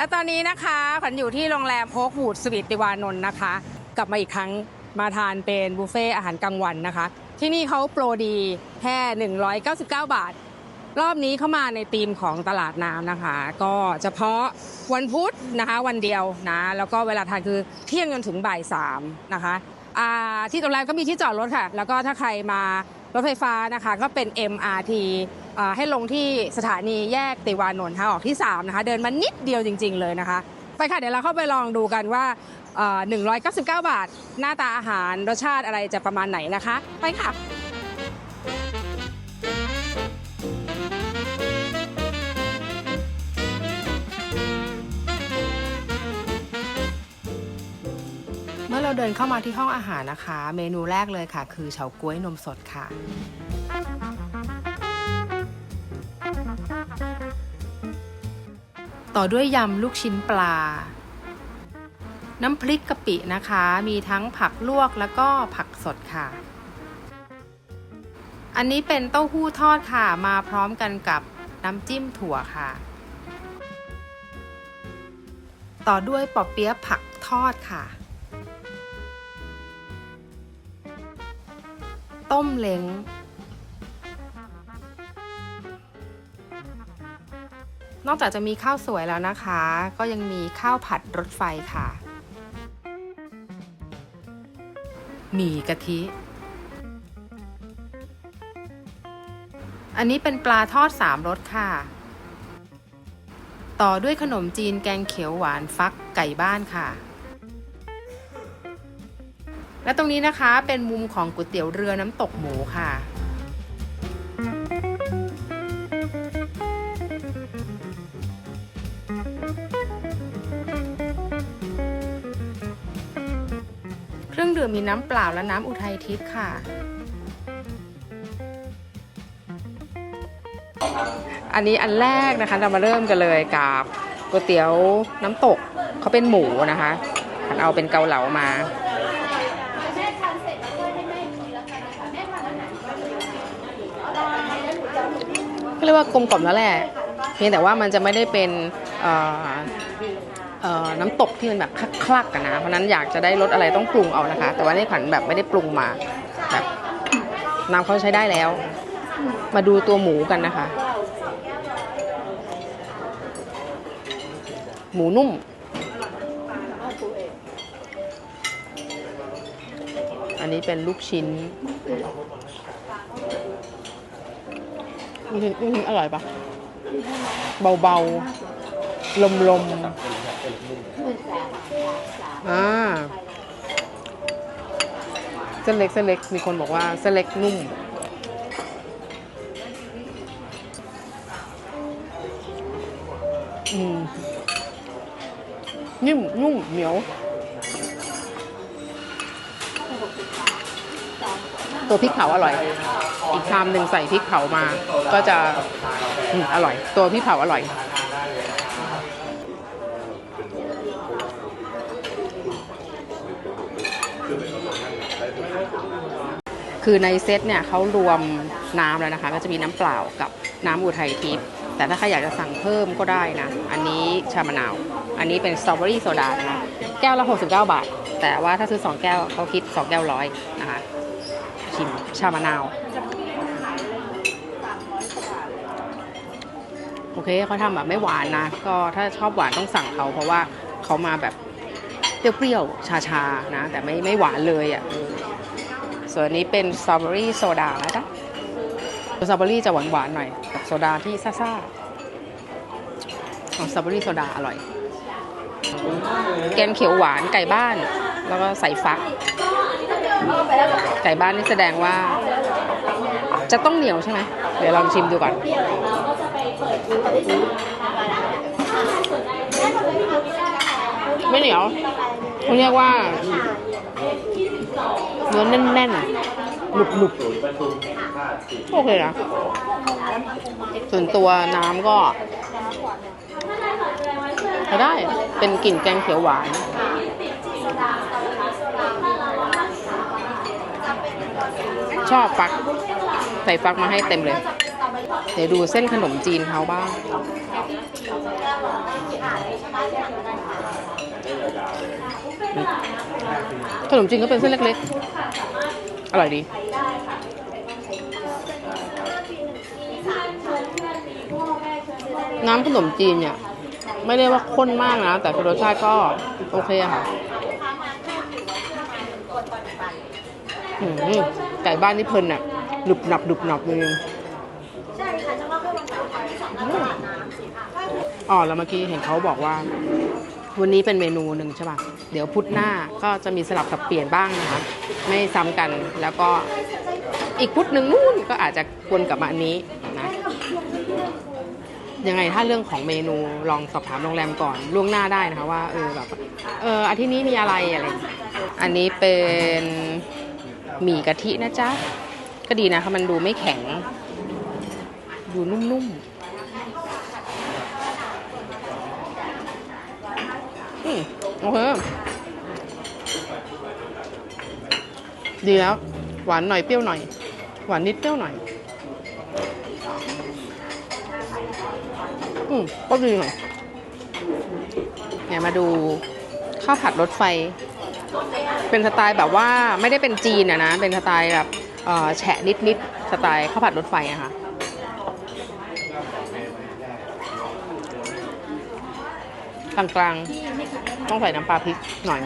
และตอนนี้นะคะขวัญอยู่ที่โรงแรมโฮกวูดสวีทติวานนท์นะคะ กลับมาอีกครั้งมาทานเป็นบุฟเฟ่อาหารกลางวันนะคะ ที่นี่เขาโปรดีแค่ 199 บาท รอบนี้เข้ามาในธีมของตลาดน้ำนะคะ ก็เฉพาะวันพุธนะคะวันเดียวนะ แล้วก็เวลาทานคือเที่ยงจนถึงบ่ายสามนะคะที่โรงแรมก็มีที่จอดรถค่ะ แล้วก็ถ้าใครมารถไฟฟ้านะคะ ก็เป็น MRT ให้ลงที่สถานีแยกติวานนท์ทางออกที่ 3 นะคะ เดินมานิดเดียวจริง ๆ เลยนะคะ ไปค่ะ เดี๋ยวเราเข้าไปลองดูกันว่าเอ่อ199 บาท หน้าตาอาหารรสชาติอะไรจะประมาณไหนนะคะ ไปค่ะเมื่อเราเดินเข้ามาที่ห้องอาหารนะคะ เมนูแรกเลยค่ะ คือเฉาก๊วยนมสดค่ะ ต่อด้วยยำลูกชิ้นปลา น้ำพริกกะปินะคะ มีทั้งผักลวกแล้วก็ผักสดค่ะ อันนี้เป็นเต้าหู้ทอดค่ะ มาพร้อมกันกับน้ำจิ้มถั่วค่ะ ต่อด้วยปอเปี๊ยะผักทอดค่ะ ต้มเล้ง นอกจากจะมีข้าวสวยแล้วนะคะ ก็ยังมีข้าวผัดรถไฟค่ะ หมี่กะทิ อันนี้เป็นปลาทอดสามรสค่ะ ต่อด้วยขนมจีนแกงเขียวหวานฟักไก่บ้านค่ะ และตรงนี้นะคะเป็นมุมของก๋วยเตี๋ยวเรือน้ำตกหมูค่ะ ดื่มมีน้ำเปล่าและน้ำอุทัยทิพย์ค่ะ อันนี้อันแรกนะคะเรามาเริ่มกันเลยกับก๋วยเตี๋ยวน้ำตกเขาเป็นหมูนะคะฉันเอาเป็นเกาเหลามาก็เรียกว่ากลมกล่อมแล้วแหละเพียงแต่ว่ามันจะไม่ได้เป็น น้ำตกที่มันแบบคลักๆกันนะ เพราะนั้นอยากจะได้รสอะไรต้องปรุงเอานะคะ แต่ว่านี่ขวัญแบบไม่ได้ปรุงมาแบบน้ำเขาใช้ได้แล้ว มาดูตัวหมูกันนะคะ หมูนุ่ม อันนี้เป็นลูกชิ้นลูกชิ้นอร่อยปะเบาๆ ลมๆ อ่าเส้นเล็กเส้นเล็กมีคนบอกว่าเส้นเล็กนุ่มอืมนิ่มนุ่มเหนียวตัวพริกเผาอร่อย อีกชามหนึ่งใส่พริกเผามา ก็จะออร่อย ตัวพริกเผาอร่อย คือในเซตเนี่ยเขารวมน้ำแล้วนะคะ ก็จะมีน้ำเปล่ากับน้ำอุทัยทิพย์แต่ถ้าใครอยากจะสั่งเพิ่มก็ได้นะ อันนี้ชามะนาว อันนี้เป็นสตรอเบอรี่โซดานะคะแก้วละ 69 บาท แต่ว่าถ้าซื้อ 2 แก้วเขาคิด 2 แก้วร้อยนะคะชิมชามะนาว โอเคเขาทำแบบไม่หวานนะ ก็ถ้าชอบหวานต้องสั่งเขาเพราะว่าเขามาแบบเปรี้ยวๆชาๆนะ แต่ไม่ไม่หวานเลยอะ ส่วนอันนี้เป็นสตรอเบอรี่โซดานะจ๊ะสตรอเบอรี่จะหวานๆหน่อยกับโซดาที่ซ่าๆของสตรอเบอรี่โซดาอร่อย แกงเขียวหวานไก่บ้าน แล้วก็ใส่ฟัก ไก่บ้านนี่แสดงว่า จะต้องเหนียวใช่ไหมเดี๋ยวลองชิมดูก่อนไม่เหนียว เขาเรียกว่าเนื้อแน่นๆหนุบๆโอเคนะส่วนตัวน้ำก็ใช้ได้เป็นกลิ่นแกงเขียวหวานชอบฟัก ใส่ฟักมาให้เต็มเลย เดี๋ยวดูเส้นขนมจีนเขาบ้าง ขนมจีนก็เป็นเส้นเล็กๆ อร่อยดี น้ำขนมจีนเนี่ย ไม่ได้ว่าข้นมากนะ แต่รสชาติก็โอเคอะค่ะอืมไก่บ้านนี่เพลินอะหนุบหนับหนุบหนับเลยอ๋อ แล้วเมื่อกี้เห็นเขาบอกว่า วันนี้เป็นเมนูหนึ่งใช่ป่ะ เดี๋ยวพุธหน้าก็จะมีสลับสับเปลี่ยนบ้างนะคะ ไม่ซ้ำกันแล้วก็อีกพุธหนึ่งนู่นก็อาจจะวนกลับมาอันนี้นะยังไงถ้าเรื่องของเมนูลองสอบถามโรงแรมก่อนล่วงหน้าได้นะคะว่าเออแบบเอออาทิตย์นี้มีอะไรอะไร อันนี้เป็นหมี่กะทินะจ๊ะ ก็ดีนะคะมันดูไม่แข็ง ดูนุ่มๆอืม โอเค ดีแล้ว หวานหน่อยเปรี้ยวหน่อย หวานนิดเปรี้ยวหน่อย อืมก็ดีหน่อยเนี่ยมาดูข้าวผัดรถไฟ เป็นสไตล์แบบว่าไม่ได้เป็นจีนอะนะ เป็นสไตล์แบบแฉะนิดนิดๆสไตล์ข้าวผัดรถไฟอะค่ะ กลางกลางๆ ต้องใส่น้ำปลาพริกหน่อย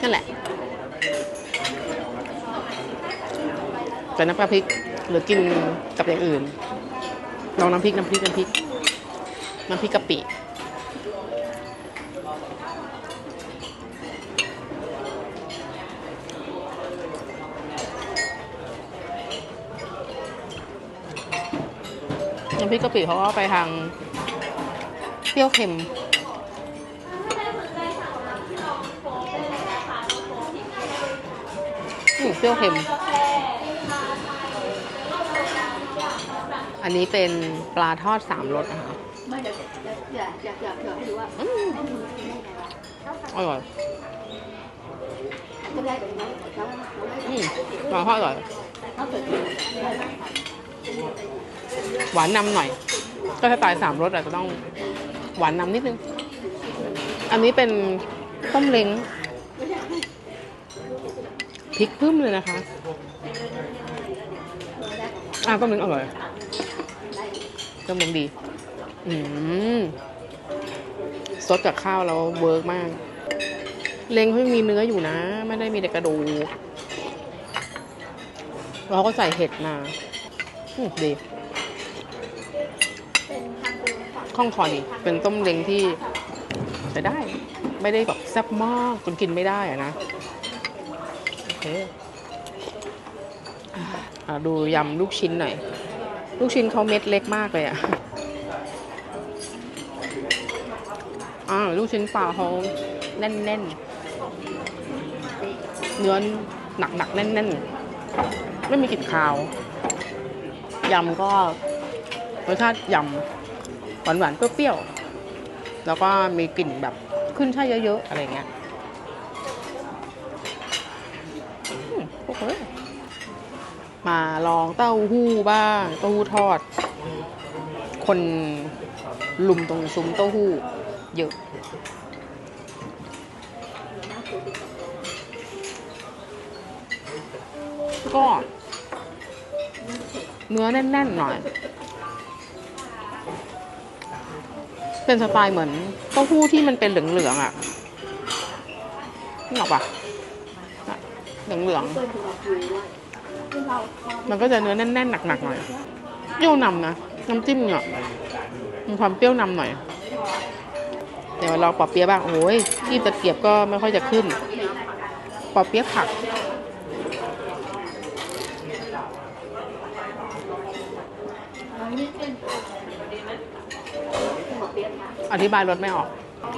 นั่นแหละแต่น้ำปลาพริกหรือกินกับอย่างอื่นลองน้ำพริกน้ำพริกน้ำพริกน้ำพริกกะปิ น้ำพริกกะปิเขาก็ไปทางเปรี้ยวเค็มอืมเปรี้ยวเค็ม อันนี้เป็นปลาทอดสามรสนะคะไม่เดี๋ยวอยากอยากอยากให้ดูว่าอร่อยจะได้แบบนี้แล้วเราได้อืมปลาทอดอร่อย หวานนำหน่อย ก็ถ้าตายสามรสอาจจะต้องหวานนำนิดนึง อันนี้เป็นต้มเล้งพริกพึ่มเลยนะคะอะต้มเล้งอร่อยต้มเล้งดี อืมซดกับข้าวแล้วเวิร์กมาก เล้งเขายังมีเนื้ออยู่นะ ไม่ได้มีแต่กระดูกเขาก็ใส่เห็ดมาอื ข้องคอดีเป็นต้มเล้งที่ใช้ได้ ไม่ได้แบบแซ่บมากจนกินไม่ได้อะนะโอเคอะดูยำลูกชิ้นหน่อย ลูกชิ้นเขาเม็ดเล็กมากเลยอะอ่าลูกชิ้นปลาเขาแน่นๆเนื้อหนักๆแน่นๆไม่มีกลิ่นคาว ยำก็รสชาติยำ หวานๆเปรี้ยวๆแล้วก็มีกลิ่นแบบขึ้นช่ายเยอะๆอะไรเงี้ยอืมโอเคมาลองเต้าหู้บ้างเต้าหู้ทอด คนลุมตรงซุ้มเต้าหู้เยอะก็เนื้อแน่นๆหน่อย เป็นสไตล์เหมือนเต้าหู้ที่มันเป็นเหลืองๆอะนี่หรอปะเหลืองเพื่อนคุณเราคุยว่าที่เราๆมันก็จะเนื้อแน่นๆหนักๆหน่อยเปรี้ยวนำนะน้ำจิ้มเนี่ยมีความเปรี้ยวนำหน่อยเดี๋ยวเราปอเปี๊ยะบ้างโอ้ยที่ตะเกียบก็ไม่ค่อยจะขึ้น ปอเปี๊ยะผัก หัวเปี๊ยกค่ะ อธิบายรสไม่ออก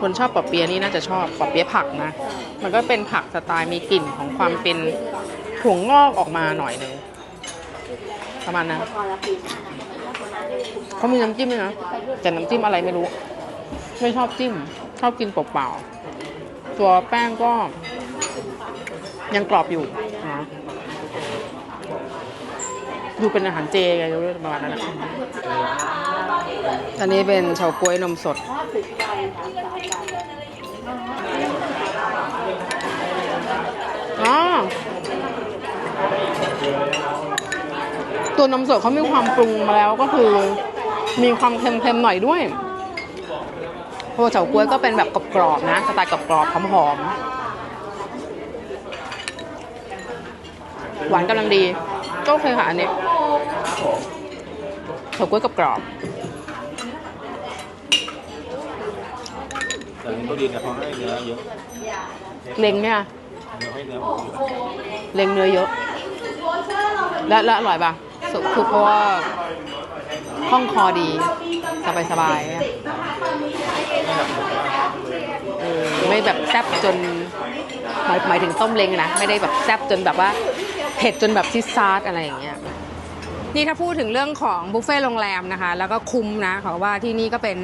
คนชอบปอเปียะนี่น่าจะชอบปอเปียะผักนะ มันก็เป็นผักสไตล์มีกลิ่นของความเป็นถั่วงอกออกมาหน่อยหนึงประมาณนั้นเขามีน้ำจิ้มด้วยนะแต่น้ำจิ้มอะไรไม่รู้ ไม่ชอบจิ้ม ชอบกินเปล่าๆตัวแป้งก็ยังกรอบอยู่นะดูเป็นอาหารเจไงประมาณนั้นนะ อันนี้เป็นเฉาก๊วยนมสด อ๋อ ตัวนมสดเขามีความปรุงมาแล้วก็คือ มีความเค็มๆหน่อยด้วยตัวเฉาก๊วยก็เป็นแบบกรอบๆนะสไตล์กรอบๆหอมๆหวานกำลังดีก็โอเคค่ะอันนี้เฉาก๊วยกรอบต่นี้ ก็ดีแต่เขาให้เนื้อเยอะเล็งเนี่ยเนื้อให้เนื้อหมูเยอะเล็งเนื้อเยอะ และและอร่อยปะสุคือเพราะว่าคล่องคอดี สบายสบายอะเออไม่แบบแซ่บจนหมายหมายถึงต้มเล้งนะ ไม่ได้แบบแซ่บจนแบบว่าเผ็ดจนแบบซิซาร์ดอะไรอย่างเงี้ยนี่ถ้าพูดถึงเรื่องของบุฟเฟ่ต์โรงแรมนะคะ แล้วก็คุ้มนะเขาว่าที่นี่ก็เป็น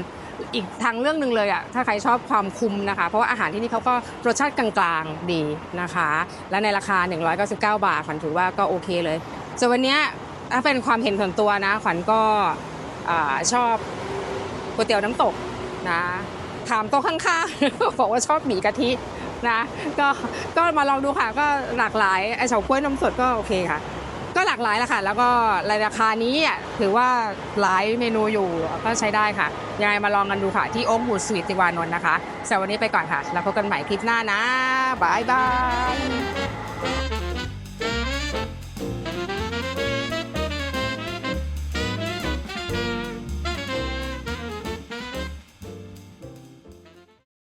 อีกทางเรื่องหนึ่งเลยอะถ้าใครชอบความคุ้มนะคะ เพราะว่าอาหารที่นี่เขาก็รสชาติกลางๆดีนะคะ และในราคา 199 บาทขวัญถือว่าก็โอเคเลยส่วนวันนี้ถ้าเป็นความเห็นส่วนตัวนะ ขวัญก็อชอบก๋วยเตี๋ยวน้ำตกนะถามโต๊ะข้างๆบอกว่าชอบหมี่กะทินะก็ก็มาลองดูค่ะก็หลากหลายไอเฉาก๊วยนมสดก็โอเคค่ะ ก็หลากหลายแล้วค่ะ แล้วก็ราคานี้ถือว่าหลายเมนูอยู่ก็ใช้ได้ค่ะ ยังไงมาลองกันดูค่ะ ที่โอ๊คบูดสวีทติวานนท์นะคะสำหรับวันนี้ไปก่อนค่ะ แล้วพบกันใหม่คลิปหน้านะบายบาย